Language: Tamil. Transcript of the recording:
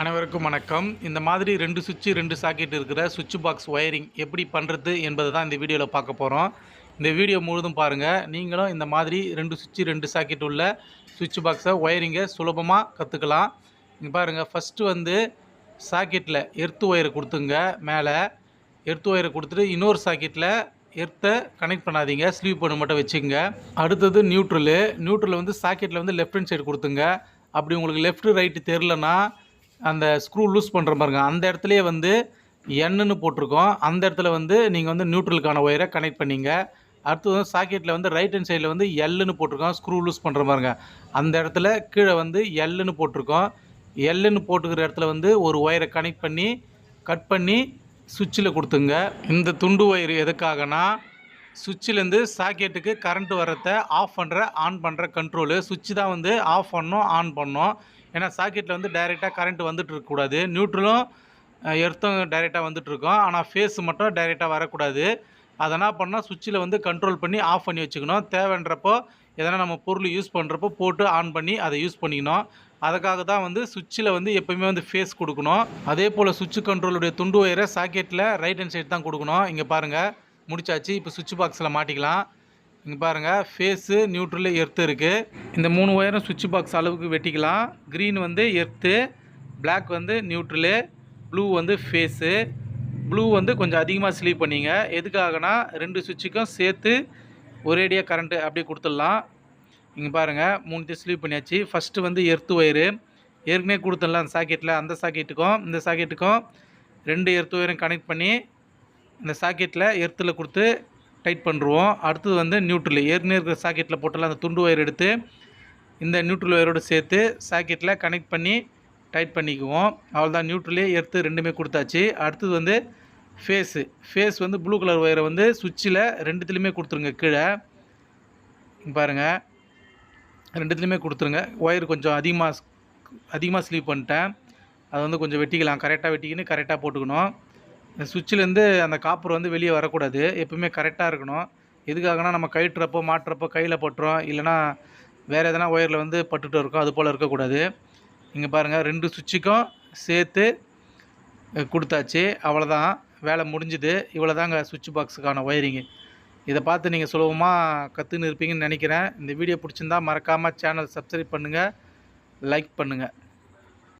அனைவருக்கும் வணக்கம். இந்த மாதிரி ரெண்டு சுவிட்சு ரெண்டு சாக்கெட் இருக்கிற சுவிட்ச் பாக்ஸ் ஒயரிங் எப்படி பண்ணுறது என்பதை தான் இந்த வீடியோவில் பார்க்க போகிறோம் இந்த வீடியோ முழுதும் பாருங்கள் நீங்களும் இந்த மாதிரி ரெண்டு சுவிட்சு ரெண்டு சாக்கெட் உள்ள சுவிட்ச் பாக்ஸை ஒயரிங்கை சுலபமாக கற்றுக்கலாம் இங்கே பாருங்கள் ஃபஸ்ட்டு வந்து சாக்கெட்டில் எர்த்து ஒயரை கொடுத்துங்க. மேலே எர்த்து ஒயரை கொடுத்துட்டு இன்னொரு சாக்கெட்டில் எர்த்தை கனெக்ட் பண்ணாதீங்க. ஸ்லீவ் பண்ண மட்டும் வச்சுங்க அடுத்தது நியூட்ரலு நியூட்ரல் வந்து சாக்கெட்டில் வந்து லெஃப்ட் ஹேண்ட் சைடு கொடுத்துங்க. அப்படி உங்களுக்கு லெஃப்ட்டு ரைட்டு தெரிலனா அந்த ஸ்க்ரூ லூஸ் பண்ணுற பாருங்க. அந்த இடத்துலையே வந்து எண்ணுன்னு போட்டிருக்கோம். அந்த இடத்துல வந்து நீங்கள் வந்து நியூட்ரலுக்கான ஒயரை கனெக்ட் பண்ணிங்க. அடுத்து வந்து சாக்கெட்டில் வந்து ரைட் ஹேண்ட் சைடில் வந்து எல்லுன்னு போட்டிருக்கோம். ஸ்க்ரூ லூஸ் பண்ணுற பாருங்க. அந்த இடத்துல கீழே வந்து எல்லுன்னு போட்டிருக்கோம். எல்லுன்னு போட்டுக்கிற இடத்துல வந்து ஒரு ஒயரை கனெக்ட் பண்ணி கட் பண்ணி சுவிட்சில் கொடுத்துங்க. இந்த துண்டு ஒயர் எதுக்காகனா சுவிட்சிலேருந்து சாக்கெட்டுக்கு கரண்ட் வர்றத ஆஃப் பண்ணுற ஆன் பண்ணுற கண்ட்ரோலு சுவிட்ச் தான் வந்து ஆஃப் பண்ணோம் ஆன் பண்ணோம். ஏன்னா சாக்கெட்டில் வந்து டைரெக்டாக கரண்ட் வந்துட்டு இருக்கக்கூடாது நியூட்ரலும் எர்த்தும் டைரெக்டாக வந்துட்டுருக்கோம் ஆனால் ஃபேஸ் மட்டும் டைரெக்டாக வரக்கூடாது. அதை என்ன பண்ணால் சுவிட்சில் வந்து கண்ட்ரோல் பண்ணி ஆஃப் பண்ணி வச்சுக்கணும். தேவைன்றப்போ எதனா நம்ம பொருள் யூஸ் பண்ணுறப்போ போட்டு ஆன் பண்ணி அதை யூஸ் பண்ணிக்கணும். அதுக்காக தான் வந்து சுவிட்சில் வந்து எப்போயுமே வந்து ஃபேஸ் கொடுக்கணும். அதே போல் சுவிட்ச் கண்ட்ரோலுடைய துண்டு ஒயரை சாக்கெட்டில் ரைட் ஹேண்ட் சைடு தான் கொடுக்கணும். இங்கே பாருங்கள் முடிச்சாச்சு. இப்போ சுவிட்ச் பாக்ஸில் மாட்டிக்கலாம். இங்கே பாருங்கள் ஃபேஸு நியூட்ரலு எர்த்து இருக்குது இந்த மூணு ஒயரும் சுவிட்ச் பாக்ஸ் அளவுக்கு வெட்டிக்கலாம். க்ரீன் வந்து எர்த்து பிளாக் வந்து நியூட்ரலு ப்ளூ வந்து ஃபேஸு ப்ளூ வந்து கொஞ்சம் அதிகமாக ஸ்லீவ் பண்ணிங்க. எதுக்காகனா ரெண்டு சுவிட்சுக்கும் சேர்த்து ஒரேடியாக கரண்ட்டு அப்படியே கொடுத்துடலாம். இங்கே பாருங்கள் மூணுத்தையும் ஸ்லீவ் பண்ணியாச்சு. ஃபஸ்ட்டு வந்து எர்த்து ஒயரு ஏற்கனவே கொடுத்துடலாம் அந்த சாக்கெட்டில் அந்த சாக்கெட்டுக்கும் இந்த சாக்கெட்டுக்கும் ரெண்டு எர்த்து ஒயரும் கனெக்ட் பண்ணி இந்த சாக்கெட்டில் எர்த்தில் கொடுத்து டைட் பண்ணுருவோம் அடுத்தது வந்து நியூட்ரல். ஏற்கனவே இருக்கிற சாக்கெட்டில் போட்டலாம் அந்த துண்டு ஒயர் எடுத்து இந்த நியூட்ரல் ஒயரோடு சேர்த்து சாக்கெட்டில் கனெக்ட் பண்ணி டைட் பண்ணிக்குவோம். அவ்வளோதான் நியூட்ரலே எர்த்து ரெண்டுமே கொடுத்தாச்சு. அடுத்தது வந்து ஃபேஸு. ஃபேஸ் வந்து ப்ளூ கலர் ஒயரை வந்து சுவிட்சில் ரெண்டுத்துலேயுமே கொடுத்துருங்க கீழே. பாருங்கள் ரெண்டுத்துலேயுமே கொடுத்துருங்க. ஒயர் கொஞ்சம் அதிகமாக அதிகமாக ஸ்லீவ் பண்ணிட்டேன். அது வந்து கொஞ்சம் வெட்டிக்கலாம். கரெக்டாக வெட்டிக்கின்னு கரெக்டாக போட்டுக்கணும். இந்த சுவிட்சிலேருந்து அந்த காப்பர் வந்து வெளியே வரக்கூடாது. எப்பவுமே கரெக்டாக இருக்கணும். எதுக்காகனா நம்ம கழட்டுறப்போ மாட்டுறப்போ கையில் பட்டுரும் இல்லைனா வேறு எதனா ஒயரில் வந்து பட்டுட்டு இருக்கும். அது போல் இருக்கக்கூடாது. இங்கே பாருங்கள் ரெண்டு சுவிட்சுக்கும் சேர்த்து கொடுத்தாச்சு. அவ்வளோதான் வேலை முடிஞ்சுது. இவ்வளோ தாங்க சுவிட்ச் பாக்ஸுக்கான ஒயரிங்கு. இதை பார்த்து நீங்கள் சுலபமாக கற்றுன்னு இருப்பீங்கன்னு நினைக்கிறேன். இந்த வீடியோ பிடிச்சிருந்தா மறக்காமல் சேனல் சப்ஸ்கிரைப் பண்ணுங்கள் லைக் பண்ணுங்கள்